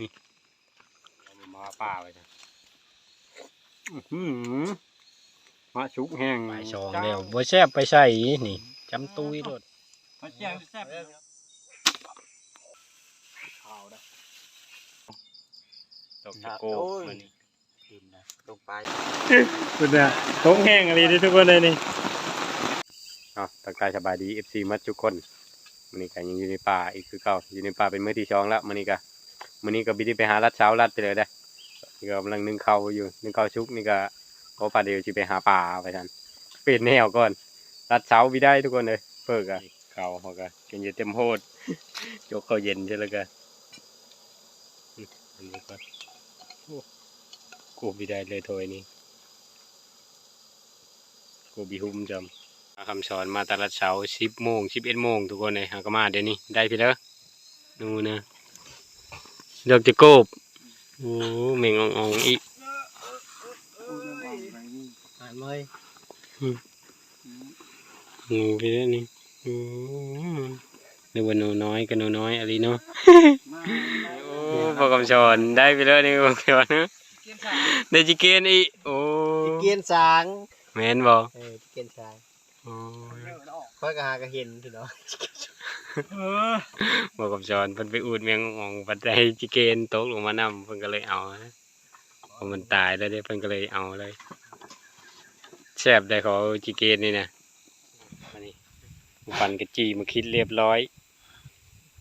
นี่เอามาป่าไปจ้ะอื้อหือมาชุกแห้งไปชองแล้วบ่แซ่บไปใส่นี่จำตุยรถมาแจ้งแซ่บข้าวได้ดอกตะโกมันนี่กินนะลงไปคุณน่ะท้องแห้งอะไรทุกคนเลยนี่อ๋อตักทายสบายดี FC มัดทุกคนมันนี่ก็ยังอยู่ในป่าอีกคือเก่าอยู่ในป่าเป็นมื้อที่สองแล้วมันนี่ก็ มันนี่ก็บินไปหาลัดเช้าลัดไปเลยได้อนี่ก็กำลังนึ่งข้าวอยู่นึ่งข้าวชุกนี่ก็พอป่าเดียวจะไปหาป่าไปทันเปลี่ยนแนวก่อนลัดเช้าวิได้ทุกคนเลยเปิกอะเขาเขาก็กินอยู่เต็มโหดยกข้าวเย็นใช่แล้วกันอืมอันนี้ก็โอ้กูวิได้เลยโถยนี่กูบีหุ่มจำมาคำสอนมาแต่ละเช้าสิบโมงสิบเอ็ดโมงทุกคนเลยหาก็มาเดี๋ยวนี้ได้พี่แล้วดูนะ ดอกจะโกบโอ้เมงอ่องๆอีกอ่านเลยงูพี่แล้วนี่อืมเรียกว่าหนูน้อยกับหนูน้อยอะไรเนาะโอ้พอคำสอนได้พี่แล้วนี่พอคำสอนเนอะได้จิเกนอีกโอ้เกียนสางแมนบอเออเกียนสางโอ้ยค่อยก็หาก็เห็นถือเนาะ บอกกับจอนเพิ่นไปอูดเมียงอ่องปัดใจจิเกนตกลงมานำเพิ่นก็เลยเอานะพอมันตายแล้วเด้เพิ่นก็เลยเอาเลยแซ่บได้เขาจิเกนนี่นะอันนี้ปันกระจีมาคิดเรียบร้อย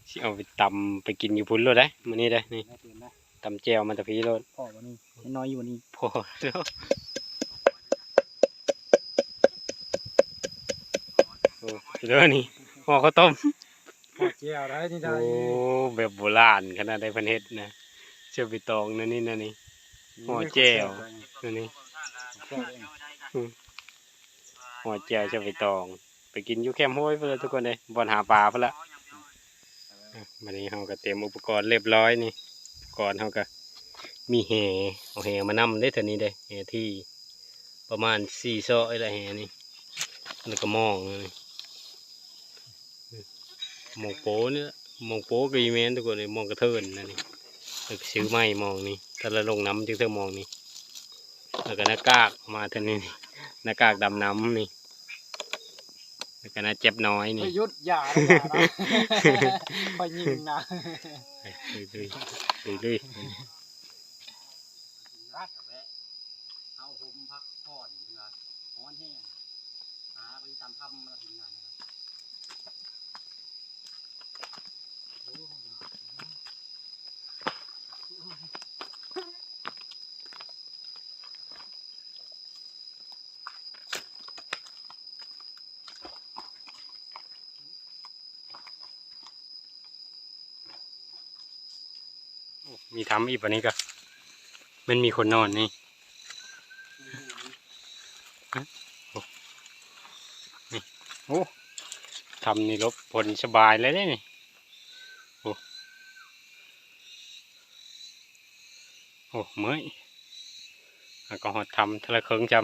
สิเอาไปตำไปกินอยู่พุ่นโลดได้มื้อนี้ได้นี่ตำแจ่วมันตะพีโลดพ่อวันนี้น้อยอยู่วันนี้พอแล้วโอ้เด้อนี่ห่อข้าวต้มพ่อ เจียวได้ที่โอ้แบบโบราณขนาดได้เพันเฮ็ดนะเชื่อใบตองนั่นนี่นั่นนี่ห่อแจ่วนั่นนี่หัวแจ่วเชื่อใบตอง ไปกินอยู่แคมป์ห้วยเพื่อนทุกคนเลยบ่อนหาปลาเพื่อนละอะวันนี้เราก็เตรียมอุปกรณ์เรียบร้อยนี่อุปกรณ์เราก็มีแหเอาแหมานำได้เท่านี้เลยแหที่ประมาณสี่ซอยละแหนี่แล้วก็หมองนี่ห มองโป้เนี่ยหมองโป้ก็อีเมนทุกคนเลยหมองกระเทินนั่นนี่แล้วก็ซื้อไม้หมองนี่ถ้าเราลงน้ำจึงเท่ามองนี่แล้วก็หน้ากากมาเท่านี้นี่หน้ากากดำน้ำนี่แล้วก็หน้าเจ็บน้อยนี่ยุดอย่าคอยยิงนะไปลุยลุยลุย เอาผมพักผ่อนเพื่อฮ้อนแห้งหาไปตามทำมาถึงงานนะครับ มีทำอีกวันนี้ก็ มันมีคนนอนนี่ฮะโอ้นี่โอ้ทำนี่ลบผลสบายเลยนี่โอ้โอ้เมื่อยแล้วก็หอดทำทะลเครื่องจ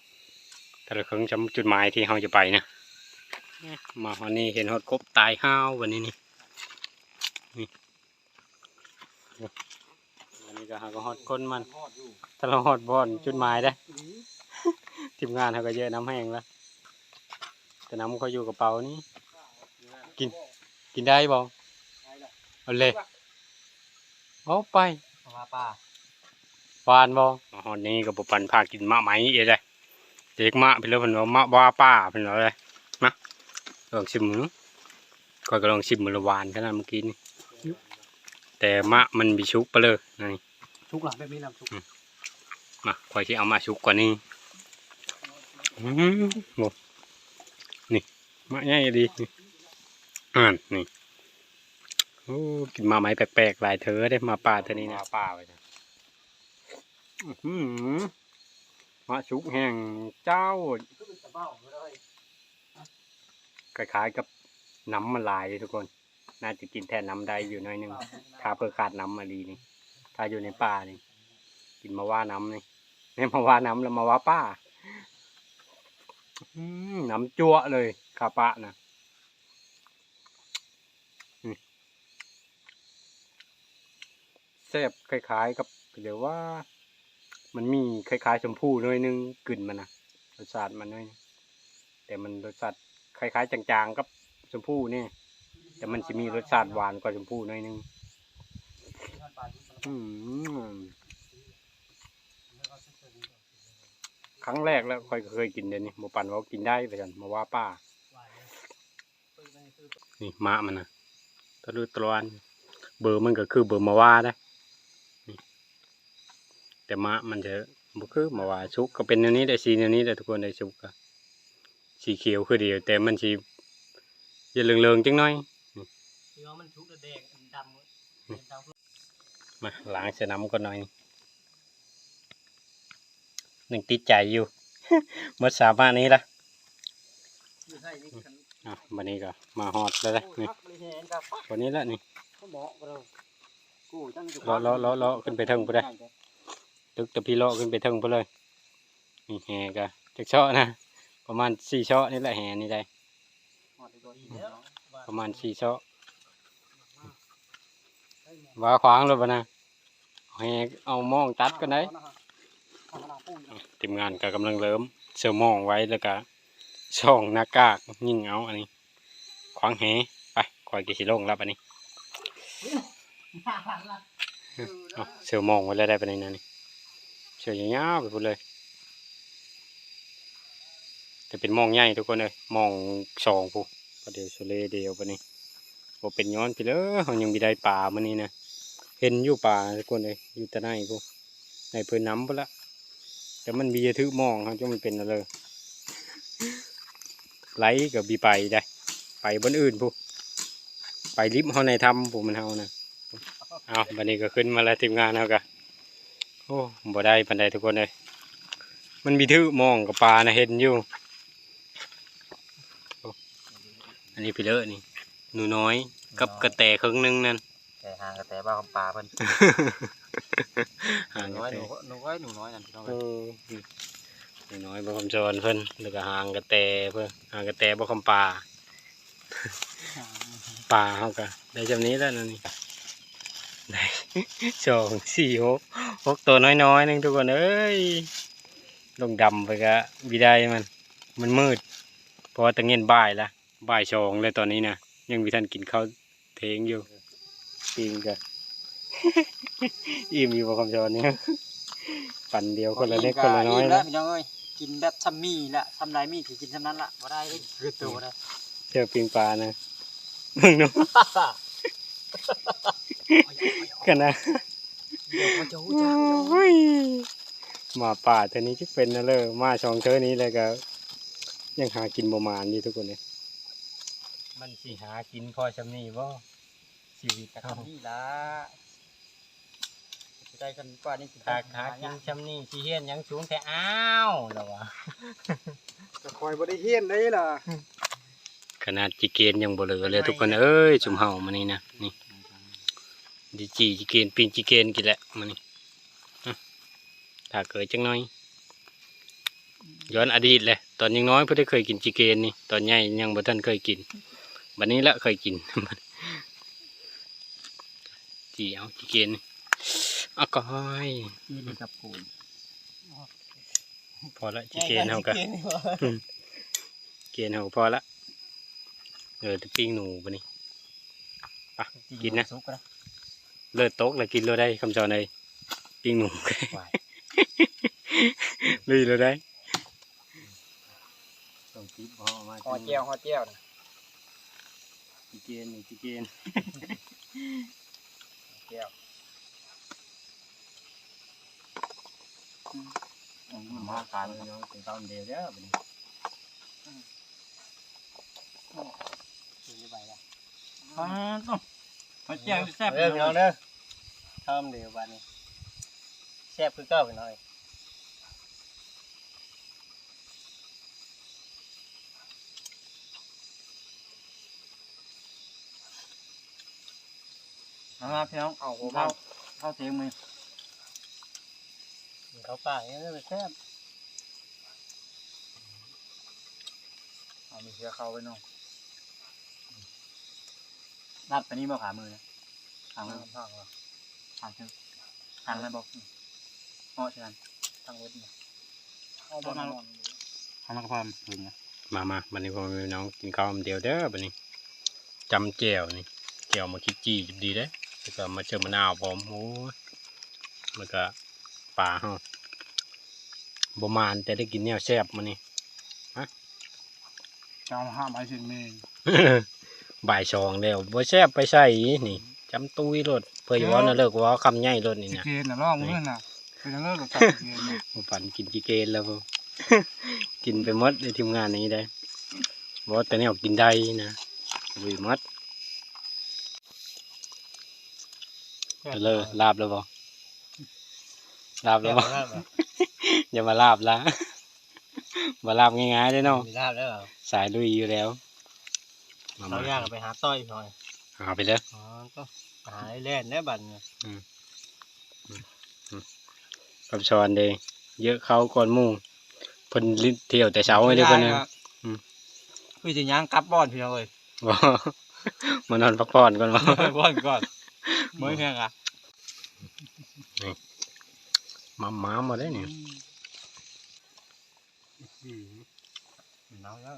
ำทะลเครื่องจำจุดหมายที่เราจะไปนะมาวันนี้เห็นหอดกบตายห้าววันนี้นี่นี่ ก็หาก็ฮอดคนมัน ถ้าเราฮอดบอนจุดหมายได้ ทีมงานเขาก็เยอะน้ำแห้งแล้วแต่น้ำเขาอยู่กระเป๋านี้กินกินได้บ่เอาเลยเอาไปมาป่าปานบ่ฮอดนี้ก็บ่ปันพากินมะไหมเอ้ได้เด็กมะไปแล้วเพิ่นว่ามะว่าป้าเพิ่นว่าเลยมาลองชิมมึงก็ก็ลองชิมมื้อละหวานขนาดเมื่อกี้นี่แต่มะมันมีชุบไปเลยนี่ ชุกหลังแบบนี้นะชุกมาคอยที่เอามาชุกกว่านี้อืมโหนี่ มาง่ายดีนี่อ่านนี่โอ้กินมาไหมแปลกๆหลายเธอได้มาป่าเท่านี้นะป่าไปจ้ะอืมมาชุกแห่งเจ้าคล้ายๆกับน้ำมันลายเลยทุกคน น่าจะกินแทนน้ำได้อยู่หน้อยหนึงถ้าเพื่อขาดน้ำมาดีนี่ ถ้าอยู่ในป่านี่ กินมาว่าน้ำนี่ไม่มาว่าน้ำแล้วมาว่าป้าอืน้ำจั่วเลยคาปะนะแซ่บคล้าย ๆ กับเดี๋ยวว่า มันมีคล้ายๆชมพู่น่อยนึงกลิ่นมันนะรสชาติมันน่อยแต่มันรสชาติคล้าย ๆ จางๆกับชมพู่นี่แต่มันจะมีรสชาติหวานกว่าชมพู่น่อยนึง ครั้งแรกแล้วค่อยเคยกินเดี๋ยวนี้หมูปันว่ากินได้ไปกันมาว่าป้า นี่มะมันนะตะลุตรวนเบอร์มันก็คือเบอร์มาว่าได้นี่แต่มะมันจะบ่คือมาว่าชุกก็เป็นแนวนี้ได้สีแนวนี้ได้ทุกคนได้ชุกก็สีเขียวคือเดียว แต่มันสีจะเหลืองๆจังหน่อยเนื้อมันชุกแดงดำดำ มาล้างเสน้ำก่อนหน่อย หนึ่งติดใจอยู่หมดสามารถนี้ละใช่นี่กันอะวันนี้ก็มาฮอดแล้วนะนี่บริเห็นกับวันนี้ละนี่เขาบอกเรากูจังเลาะเลาะเลาะเลาะขึ้นไปเทิงไปได้ตึกตะพี่เลาะขึ้นไปเทิงไปเลยนี่แหก็จักเชาะนะประมาณสี่เชาะนี่แหละแหนี่ได้ประมาณสี่เชาะ ว่าขวางเลยปะนะแหเอามองตัดกันได้ทีมงานก็กำลังเริ่มเสือมองไว้แล้วก็ช่องหน้ากากยิงเอาอันนี้ ขวางแหไปคอยกิสิลงแล้วอันนี้เอาเสือมองไว้แล้วได้ปะนี้นะนี่เสือยาวๆไปพูดเลยแต่เป็นมองใหญ่ทุกคนเลยมองสองผู้ประเดี๋ยวโซเลเดียวปะนี้บ่เป็นย้อนไปเลยยังมีได้ป่ามันนี่นะ เห็นอยู่ป่าทุกคนเลยอยู่ต่ในผู้ในเพื่นน้ำพุ่นละแต่มันมีถือมองเขาจนมันเป็นอะไรไหลกับบีไปได้ ไปบนอื่นผู้ไปลิฟต์เขาในถ้ำผู้มันเฮานะเอาบันนี้ก็ขึ้นมาแล้วทีมงานเฮากะโอ้บ่ได้ปันใดทุกคนเลยมันมีถือมองกับปลานะเห็นอยู่ อันนี้ไปเลอะนี่หนูน้อยกับกระแตครึ่งหนึงนั่น แต่หางกระแตบ้าคำปลาเพิ่นห่างหนูกน้ระอยแตหนูหนูน้อยหนูน้อยนั่นพี่น้องเออหนูน้อยบ่คำจรเพิ่นแล้วก็ห่างกระแตเพิ่นห่างกระแตบ่คำปลาปลาเฮาก็ได้จำนี้แล้วนั่นนี่ได้สองสี่หกหกตัวน้อยๆหนึงทุกคนเอ้ยลงดำไปก็บิได้มัน มันมืดเพราะว่าตะเงียนบ่ายละบ่ายสองเลยตอนนี้นะยังมีท่านกินข้าวเทงอยู่ ปิงก็อิ่มอยู่บ่คำจรเนี่ยปั่นเดียวคนละเล็กคนละน้อยแล้นะวพี่น้องเอ้ยกินแบบซัมมี่ละทำไรมี่ที่กินทำนั้นละบ่ได้เลยคือตัวได้เจอปิงปลานะมึงเนาะกันนะเดี๋ยวมันจะหูจักโอ้ยมาป่าเธอนี้ที่เป็นนะเลยมาช่องเธอนี้เลยก็ยังหากินประมาณนี้ทุกคนเนี่ยมันสิหากินพอชำนี้บ่ ชีวิตจะเขาทำนี่ละจะได้กันกว่านี้กินหาหากินชำนี้ที่เฮียนหยังสูงแต่อ้าวแล้ววะจะคอยบ่ได้เฮียนได้ล่ะขนาดจีเกนยังบ่เหลือเลยทุกคนเอ้ยจุ่มเห่ามานี่นะนี่ดิจีจีเกนปิงจีเกนกินแหละมานี่อะถ้าเกิดจังน้อยย้อนอดีตเลยตอนยังน้อยเพิ่งได้เคยกินจีเกนนี่ตอนใหญ่ยังบ่ทันเคยกิน บัดนี้ละเคยกิน จีเอาจีเกนนี่อะก้อยกินกับปูนพอละจีเกนเฮากะเกนเฮาพอละเออจะปิ้งหนูปะนี่อะกินนะเลิศโต๊ะแล้วกินเลยได้คำจรเลยปิ้งหนูลุยเลยได้ต้องคิดพอมาห่อเจียวห่อเจียวนจีเกนจีเกน เจียวมาการน้องเป็นตอนเดียวเด้อบัดนี้ซื้อไปละอ่าต้องมาเจียวแซ่บเด้อพี่น้องเด้อทำเดี๋ยววันนี้แซ่บคือเก้าไปหน่อย มาพี่น้องเอาเข้าเข้าเทียงมือเขาป่าอย่างนี้เลยแซ่บเอามีเชือเข้าไปน้องนัดไปนี่มาขามือนะขามือข้างห่างเถอะห่างแล้วบอกเหาะใช่ไหมทางเวทเนี่ยเอาบอลนอนทำมากระพามถึงนะมามาบันนี้พ่อแม่พี่น้องกินข้าวเดียวเด้อบันนี้จำแจ่วนี่แจ่วมาคิดจีจุดดีเด้อ แล้วก็มาเจอมะนาวพร้อมโอ้ยแล้วก็ปลาเฮาบ่มานแต่ได้กินแนวแซ่บมานี่จะเอาห้าไม้เสียงเมงบ่ายสองแล้วบ่แซ่บไปใส่นี่จำตุ้ยรถเพื่อจะว่าน่ะเลิกว่าคำใหญ่รถนี่นะเกณฑ์น่ะร้องเมื่อน่ะเป็นเลิกกับจับเกณฑ์ผมฝันกินกีเกนแล้วบ่กินไปหมดในทีมงานนี้ได้บ่แต่แนวกินได้นะลุยหมดไป เลยลาบแล้วบ่ลาบแล้วบ่อย่ามาลาบละมาลาบง่ายๆได้เนาะมีลาบแล้วเหรอสายลุยอยู่แล้วมาเรามาย่างไปหาต้อยหน่อยเอาไปเลยอ๋อก็หาเล่นได้บันเนี่ยกับชอนเดยเยอะเขาก่อนหมู่เพิ่นลิเที่ยวแต่เช้าไม่ได้เพิ่นนะอืมคือจะย่างกลับบ้านพี่น้องเลยบ่มานอนพักผ่อนก่อนบ่บ้านก่อน เมื่อแข่งอะมามามาได้เนี่ยเนาแล้ว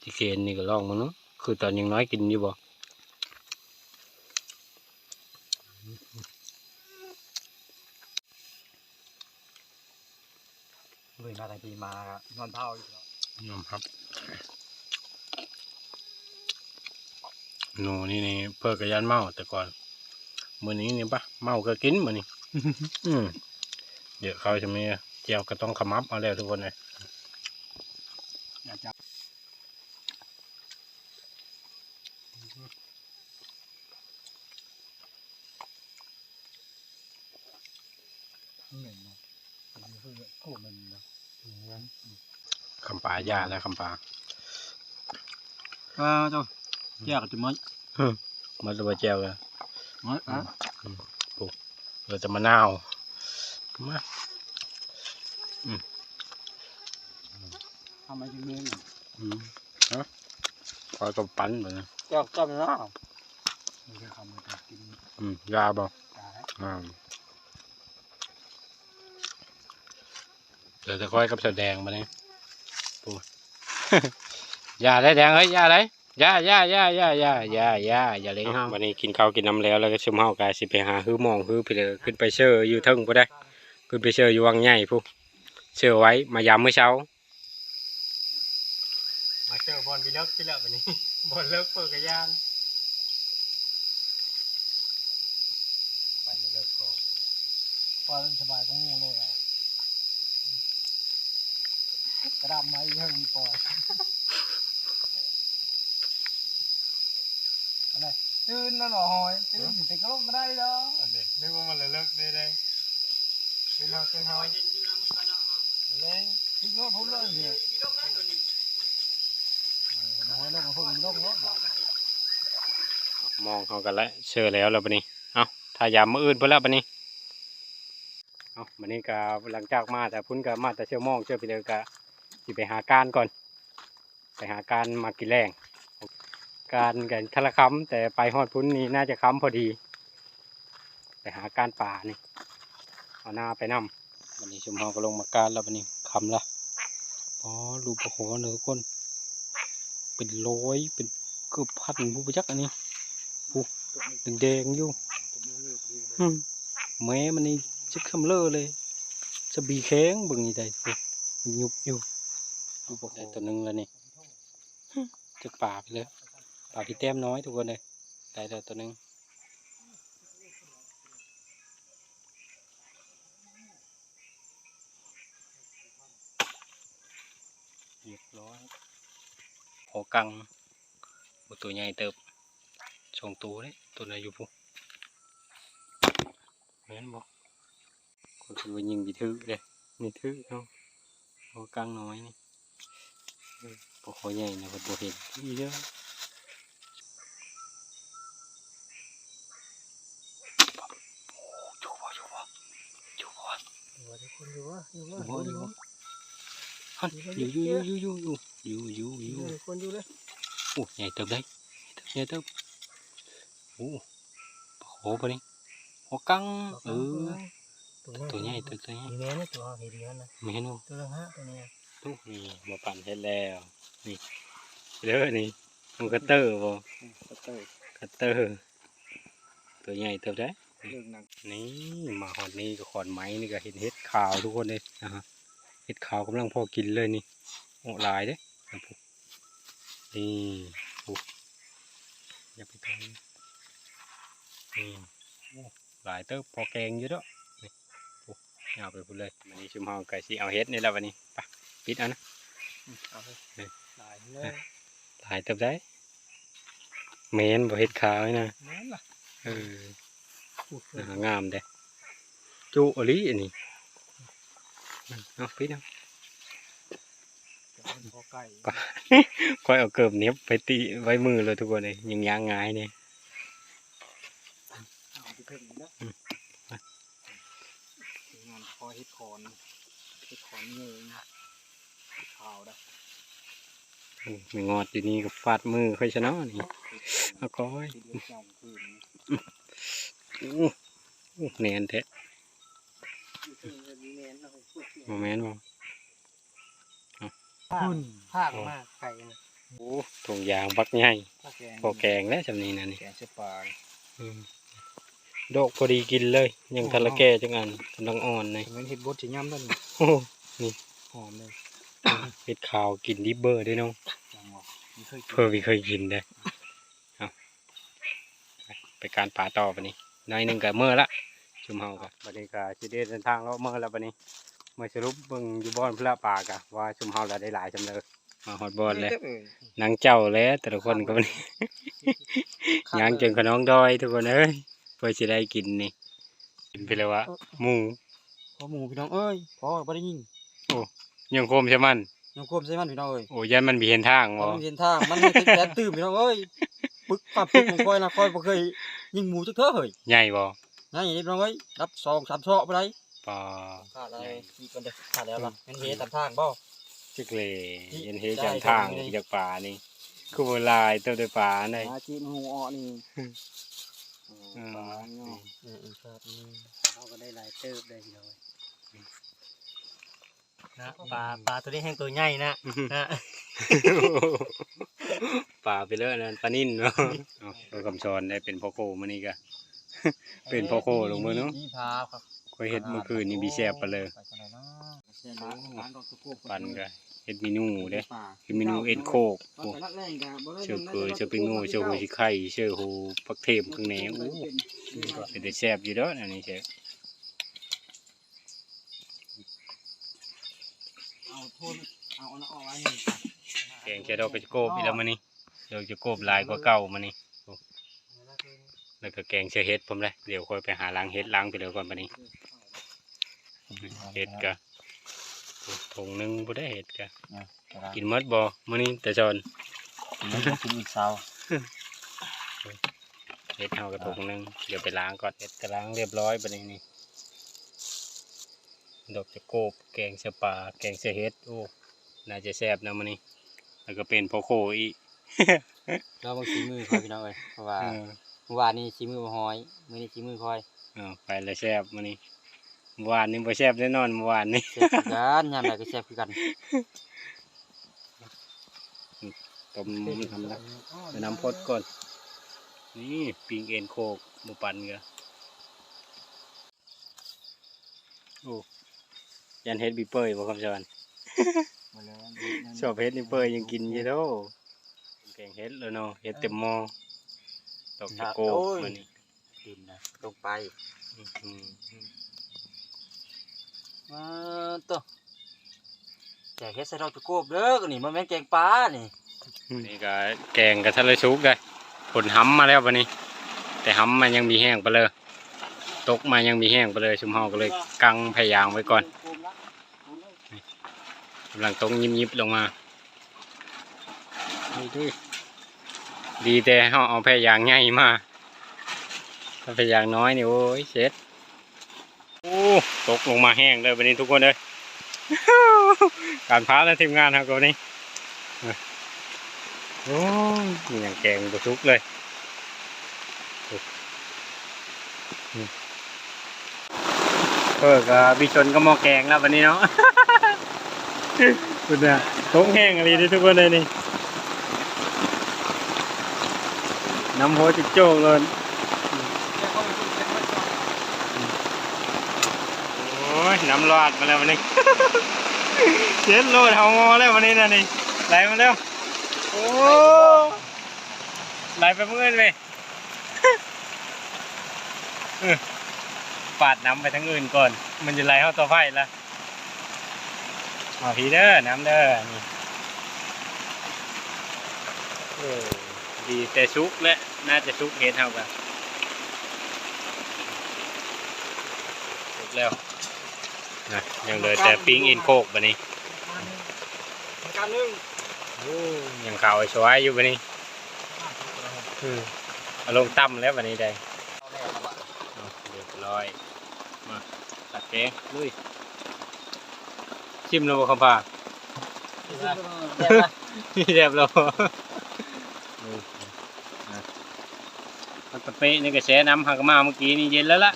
ที่เกณฑ์นี่ก็ลองมาเนาะคือตอนยังน้อยกินอยู่บ่ เลยมาแต่ปีมานอนเท่าอยู่แล้วยอมครับหนูนี่นี่เพื่อกระยานเมาแต่ก่อนมื้อนี้นี่ปะเมาก็กินมื้อนี้ อืมเดี๋ยวเขาจะมีเจียวก็ต้องขมับเอาแล้วทุกคนเลยอยากจะเหม็นนะคือโอ้มันนะ คำปลายาแล้วคำปลาก็เจ้าแยกจะมั้ยมาตัวเจียวกันมั้ยอะเราจะมะนาวมาทำไมถึงเมนอืมเอาคอยกับปั้นแบบนี้แยกกับน้าไม่ใช่คำมันกินอืมยาบ่ตายอ่า เดี๋ยวจะค่อยกับแสดงมาเนี่ยปูยาได้แดงเฮ้ยยาได้ยายายายายายายาอย่าเล่นห้าวันนี้กินข้าวกินน้ำแล้วแล้วก็ชุมเฮากายสิไปหาฮื้อหมองฮื้อไปเลยขึ้นไปเชื่ออยู่เทึงก็ได้ ขึ้นไปเชื่ออยู่วังใหญ่พูเชื่อไว้มายามเมื่อเช้า มาเจอบอลไปเลิกที่แล้ววันนี้บอลเลิกเปิดกระยานไปเลิกก่อนพอสบายของงูเลยอะ กระดับไม้เพิ่งมีปล่อยอะไรตื่นแล้วหน่อยตื่นแต่ก็ลงมาได้แล้วอันเด็กนึกว่ามันเลยเลิกได้ได้เป็นเฮาเป็นเฮาเลยที่ก็พูดเลยเนี่ยน้อยลงมาพูดลงเนาะมองเขากันแล้วเชื่อแล้วแล้วบันนี้เอาถ้ายามมืออื่นเพิ่นแล้วบันนี้เอาบันนี้ก็หลังจากมาแต่พุ่นก็มาแต่เชื่อมองเชื่อไปเลยก็ สิไปหาการก่อน ไปหาการมากินแรง การกันทะละคำแต่ไปฮอดพุ่นนี่น่าจะค้ำพอดี ไปหาการป่านี่เอาหน้าไปนำวันนี้ชุมเฮาก็ลงมาการแล้วบันนี้คำละอ๋อรูปหัวเนื้อคนเป็นร้อยเป็นเกือบพันผู้ประจักษ์อันนี้ผู้แดงๆอยู่แม้มันนี่จะคำเลอเลย จะบีแข้งบึงนี่ได้ยุบอยู่ รูปหัวตัวหนึงแล้วนี่จะป่าไปเลยป่าพี่แต้มน้อยทุกคนเลยได้แล้วตัวหนึงเรียบร้อยหัวกังบตัวใหญ่เติบสองตัวเลยตัวไหนอยู่ปุ๊เห็นบอกคนคือว่ายิงบีทึเลยนี่ทึเนาะหัวกังน้อยนี่เออ พอเขาใหญ่นะคนตัวเห็นอีเยอะอยู่บ่อยู่บ่อยู่บ่อยู่ทุกคนอยู่วะอยู่วะอยู่บ่อยู่บ่ฮันอยู่อยู่อยู่อยู่อยู่อยู่อยู่อยู่คนอยู่เลยโอ้ใหญ่เติบได้ใหญ่เติบโอ้โหปะนี่โอ้กังเออตัวใหญ่ตัวใหญ่มีแม่นะตัวเห็นดีนะไม่เห็นบ่ตัวละห้าตัวนี้ลูก นี่มาปั่นเสร็จแล้วนี่เด้อนี่มันคัตเตอร์บ่ตัเตอร์คัตเตอร์ตัวใหญ่เติบได้เรื่องหนังนี่มาหอดนี่ก็ขอนไม้นี่ก็เห็นเห็ดขาวทุกคนเลยนะฮะเห็ดขาวกำลังพอกินเลยนี่โอ้หลายเด้นะปุ๊นี่ปุ๊อย่าไปทำนี่โอ้หลายเติบพอแกงอยู่เด้อนี่ปุ๊เอาไปพูดเลยวันนี้ชุมเฮาไก่สิเอาเห็ดนี่แล้ววันนี้ไป ปิดเอานะเอาไปเอ้ยหลายเลยหลายเติบได้เมนบ่เห็ดขาวนี่นะแม่นล่ะเออพูดเลน่ายงามเด้จุอหลีอันนี้เอาปิดเอาพอไก่ค่อยเอาเกิบเหน็บไปตีไว้มือเลยทุกคนเลยยังยางงายเนี่ยเอาไปเพิ่มอีกแล้วอืมงานพอเฮ็ดคอนเฮ็ดคอนเงย ข่าวได้อืมไม่งอดอยู่นี่ก็ฟาดมือค่อยชนะนี่เอาก้อยที่เดือดจังคืนอู้อู้แนนแท้อยู่ที่เดือนนี้แม่นเอาไปพูดโมเมนต์บ่คุณภาคมากไก่นะโอ้ถุงยางบักใหญ่พวกแกงพอแกงแล้วจำนี้นะนี่แกงเสื้อปลาอืมโดกพอดีกินเลย ยังทะละแก่จังอันกำลังอ่อนเลยเหมือนเห็ดบดสีย่ำต้นโอ้หอมเลย เห็ดขาวกินดิบเบอร์ด้วยเน้องจังหวะมีเคยกินเพื่อวิเคยกินได้เอาไปไปการป่าต่อปะนี้น้อยหนึงกับเมื่อละชุมเฮากับบันนี้ก็สิเดินทางแล้วเมื่อละบันนี้เมื่อสรุปเบิ่งอยู่บ่อนพระป่ากะว่าชุมเฮาเราได้หลายจำเลยมาฮอดบอนเลยนางเจ้าแล้วแต่ละคนก็บัดนี้ยางเก่งขน้องดอยทุกคนเอ้ยเพื่อสิได้กินนี่กินไปแล้ววะหมูพอหมูพี่น้องเอ้ยพอบ่ได้ยิง ยังโคมใช่มันยังควบใส่มันพี่น้องเอ้ยโอ้ยันมันมีเห็นทางพอบ่มันเห็นทางมันให้ติดแปดตื่มพี่น้องเอ้ยปึกปั๊บปึกของค่อยนะค่อยบ่เคยยิงหมูจักเท่อเฮ้ยใหญ่บ่นั่นอย่างนี้พี่น้องเอ้ยรับสองสามเซาะไปได้ปลาขาดอะไรอีกคนเด้อขาดแล้วล่ะเงินเฮตามทางบ่จิกเลยเห็นเฮได้จำทางได้จากป่านี่คือโบลายเติมด้วยป่าในหาจีนหูอ้อนี่อืมปลาเนาะเออๆครับนี่เขาก็ได้หลายเติบได้พี่น้องเอ้ย นะปลาปลาตัวนี้แห้งตัวใหญ่นะนะป่าไปเลยนั่นปลานิ่นเนาะเอาเอาคำสอนได้เป็นพ่อโคมานี่กะเป็นพ่อโคลงมือเนาะนี่พาครับก็เฮ็ดเมื่อคืนนี่บีแซบไปเลยไปจังไดเนาะแซ่บเลยร้านดอกตะโกกปันกะเฮ็ดเมนูเด้ปลาคือเมนูเอ็นโคกตอนโอ้แต่ละแรงกะบ่ได้เชื่อเคยเชื่อปิงโง่เชื่อหูสิไข่เชื่อหูปักเทมข้างในโอ้เป็นได้แซ่บอยู่เด้ออันนี้แซ่บ เอาโทนเอาอันนั้นออกไว้นี่แกงเชดอกกระโกบอีแล้วมื้อนี้เดี๋ยวจะโกบลายกว่าเก่ามื้อนี้แล้วก็แกงเชอเฮ็ดผมเลยเดี๋ยวค่อยไปหาล้างเฮ็ดล้างไปเลยก่อนปะนี้เฮ็ดกะถุงหนึงบ่ได้เฮ็ดกะกินมดบ่มื้อนี้แต่จอนมันต้องกินอีกเช้าเฮ็ดเฮากระถุงหนึงเดี๋ยวไปล้างก่อนเฮ็ดก็ล้างเรียบร้อยไปนี่ ดอกจะโกบ แกงเชอปลาแกงเชอเฮ็ดโอ้ น่าจะแซ่บนะมื้อนี้แล้วก็เป็นพ่อโคอีกเราบางชีมือคอยพี่น้องเอ้ยเพราะว่าเออเมื่อวานนี้ชีมือบ่หอยมื้อนี้ชีมือคอยเอาไปแล้วแซ่บมื้อนี้เมื่อวานนี้บ่แซ่บแน่นอนเมื่อวานนี้แซ่บคือกันยามใดก็แซ่บคือกันต้มทำแล้วไปน้ำพดก่อน นี่ปิงเอ็นโคกหมูปันกะโอ้ ยันเฮ็ดบีเปอร์บ่คำชอนชอบเฮ็ดบีเปอร์ยังกินอยู่เด้อแกงเฮ็ดแล้วเนาะเฮ็ดเต็มหม้อดอกตะโกกมันนี่กินนะลงไปอืมมาตัวแกงเฮ็ดใส่ดอกตะโกบเด้อก็นี่มันแม่นแกงปลานี่นี่ก็แกงกระทะเลยสุกได้ผลห้ำมาแล้ววันนี้ แต่ห้ำมันยังมีแห้งไปเลย ตกมายังมีแห้งไปเลยชุมเฮาก็เลยกังพยายางไว้ก่อน กำลังตรงยิบยิบๆลงมาดีแต่เขาเอาแพรยางใหญ่มาถ้าแพรยางน้อยนี่โอ้ยเช็ดโอ้ตกลงมาแห้งเลยวันนี้ทุกคนเลยการพาและทีมงานครับกูนี่โอ้ยอย่างแกงบุชุกเลยเพิ่กบิชนก็มอแกงแล้ววันนี้เนาะ คุณเนี่ยต้งแห้งอะไรที่ทุกคนเลยนี่น้ำโหจิกโจ้เลยโอ้ยน้ำรอดมาแล้ววันนี้เจ็ดโลดเฮางอแล้ววันนี้นะนี่ไหลมาแล้วโอ้ไหลไปเมื่อนไปเออปาดน้ำไปทั้งอื่นก่อน มันจะไหลเข้าตัวไฟละ เอาพีเด้อน้ำเด้อนี่เออดีแต่ชุกและน่าจะชุกเห็นเท่ากันชุกแล้วนะยังเหลยแต่ปิ้งอินโคกบันนี้การนึ่งโอ้ยังข่าวไอ้ชวายอยู่บันนี้อืมเอาลงตั้มแล้วบันนี้ได้เอาเรียบร้อยมาตัดแกงลุย ชิมแล้วบ่คำพาเรียบร้อยนี่นะมันตะเปะนี่ก็แช่น้ำหักมาเมื่อกี้นี่เย็นแล้วล่ะ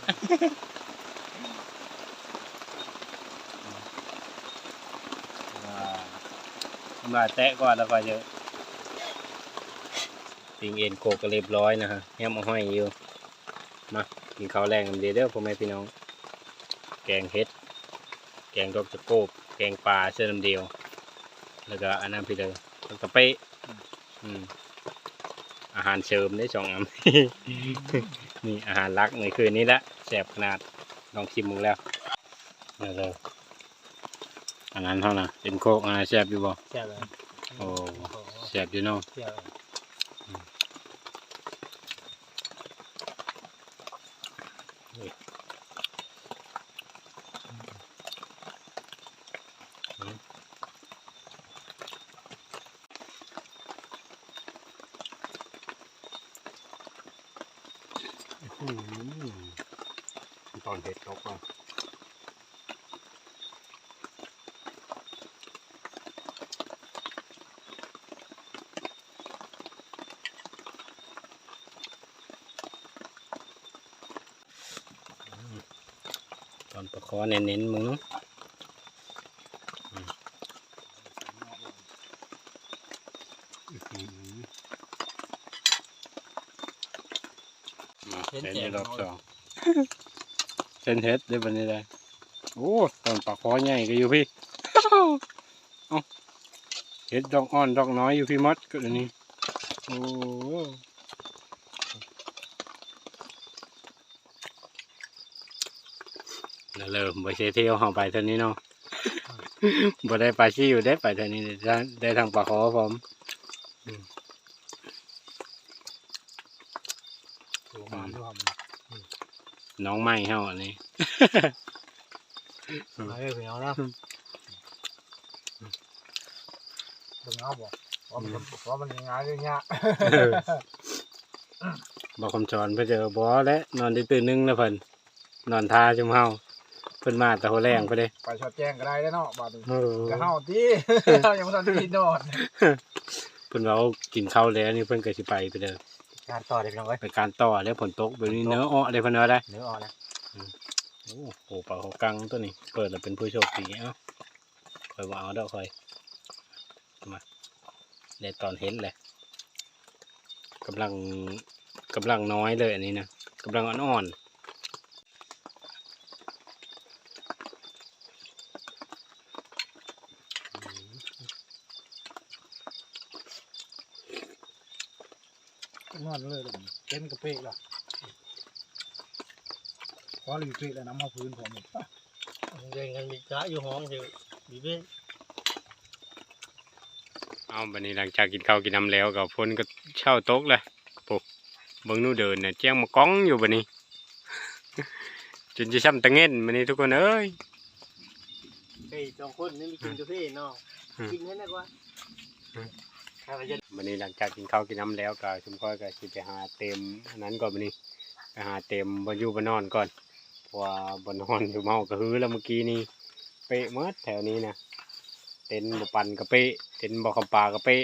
ว้าวทำลายแตะก่อนแล้วก็จะปิงเอ็นโกก็เรียบร้อยนะฮะแฮมาห้อยอยู่ มากินข้าวแรงกันดีเด้อพ่อแม่พี่น้อง แกงเห็ด แกงดอกตะโกบ แกงปลาเสื้อน้ำเดียว แล้วก็อันนั้นพี่เลยแล้วก็เป๊ะอืมอาหารเสริมได้สองอันนี่อาหารหลักในคืนนี้ละแสบขนาดลองชิมมึงแล้วนี่เลยอันนั้นเท่านะเป็นโคกอันนั้นแซ่บอยู่บ่แซ่บเลยโอ้แซ่บอยู่เนาะ แซ่บเลย ตอนเห็ดตกอะต อนประคอเน้นๆมึงเนาะอืมอื้อหือมาเห็นในรอบสองเส้นเฮ็ดได้บันนี้ได้โอ้ตอนปากคอใหญ่ก็อยู่พี่เอาเฮ็ดดอกอ่อนดอกน้อยอยู่พี่มดก็อันนี้โอ้แล้ว เริ่มไปเที่ยวเฮาไปเท่านี้เนาะบ่ได้ไปซี่อยู่ได้ไปเท่านี้ได้ได้ทางปากคอผมถูกงามด้วยน้องใหม่เฮาอันนี้มาเลยพี่น้องนะเป็นเงาบ่เพราะมันเพราะมันง่ายเลยเนี่ยบอกคำจรเพื่อเจอบอและนอนได้ตื่นหนึงแล้วเพิ่นนอนท่าจุมเฮาเพิ่นมาแต่หัวแรงไปเลยไปชอดแจ้งก็ได้แล้วเนาะบาดนี้เออก็เฮาตีเฮายังบ่ทันได้กินนอนเพิ่นว่าเอากินข้าวแล้วนี่เพิ่นก็สิไปไปเด้อการต่อได้พี่น้องเอ้ยไปการต่อแล้วฝนตกแบบนี้เนื้ออ้อได้เพิ่นว่าได้เนื้ออ่อนนะโอ้โหปลาเขากังตัวนี้ เปิดแล้วเป็นผู้โชคดีเอ้าคอยว่าเอาดอกคอยมาในตอนเห็นเลยกำลังกำลังน้อยเลยอันนี้นะกำลังอ่อน นอนเลยเต็มกระเปกล่ะพอรีเปกแล้วน้ำมาพื้นผมเดินกันมีจ้าอยู่ห้องอยู่มีเบ้ๆเอาบันนี้หลังจากกินข้าวกินน้ำแล้วก็ฝนก็เช่าตกเลยปุ๊บเบิ่งนู่นเดินน่ะแจ้งมาก้องอยู่บันนี้จนจะช้ำตะเงินบันนี้ทุกคนเอ้ยเฮ้ยสองคนนี่มีกินกาแฟเนาะอืมกินให้ได้กว่าอืมถ้าไปจะ วันนี้หลังจากกินข้าวกินน้ำแล้วก็ชุมพ่อก็สิไปหาเต็มอันนั้นก่อนวันนี้ไปหาเต็มบนอยู่บนนอนก่อนเพราะว่าบนนอนอยู่เมาก็ฮือแล้วเมื่อกี้นี้เป๊ะหมดแถวนี้นะเต็นท์บ่ปันก็เป๊ะเต็นท์บ่คำปลาก็เป๊ะ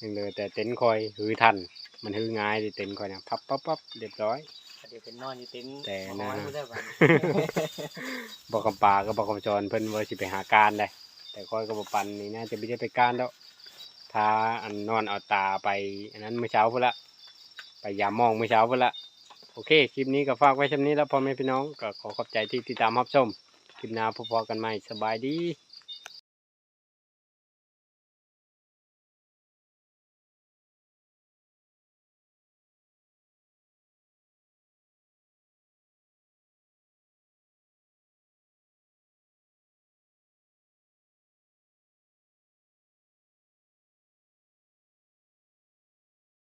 ยังเหลือแต่เต็นท์คอยหือทันมันหือง่ายดิเต็นท์คอยเนี่ยพับปั๊บปั๊บเรียบร้อยเดี๋ยวเป็นนอนอยู่เต็นท์แต่นะหมอนผู้ได้บัดบ่คำปลาก็บ่คำจรเพิ่นว่าสิไปหาการได้แต่คอยก็บ่ปันนี่น่าจะไม่ได้ไปการดอก้าอันนอนเอาตาไป อันนั้นเมื่อเช้าพุ่นละไปยามมองเมื่อเช้าพุ่นละโอเค คลิปนี้ก็ฝากไว้ช่ำนี้แล้วพ่อแม่พี่น้องก็ขอขอบใจที่ติดตามรับชม คลิปหน้าพบกันใหม่สบายดี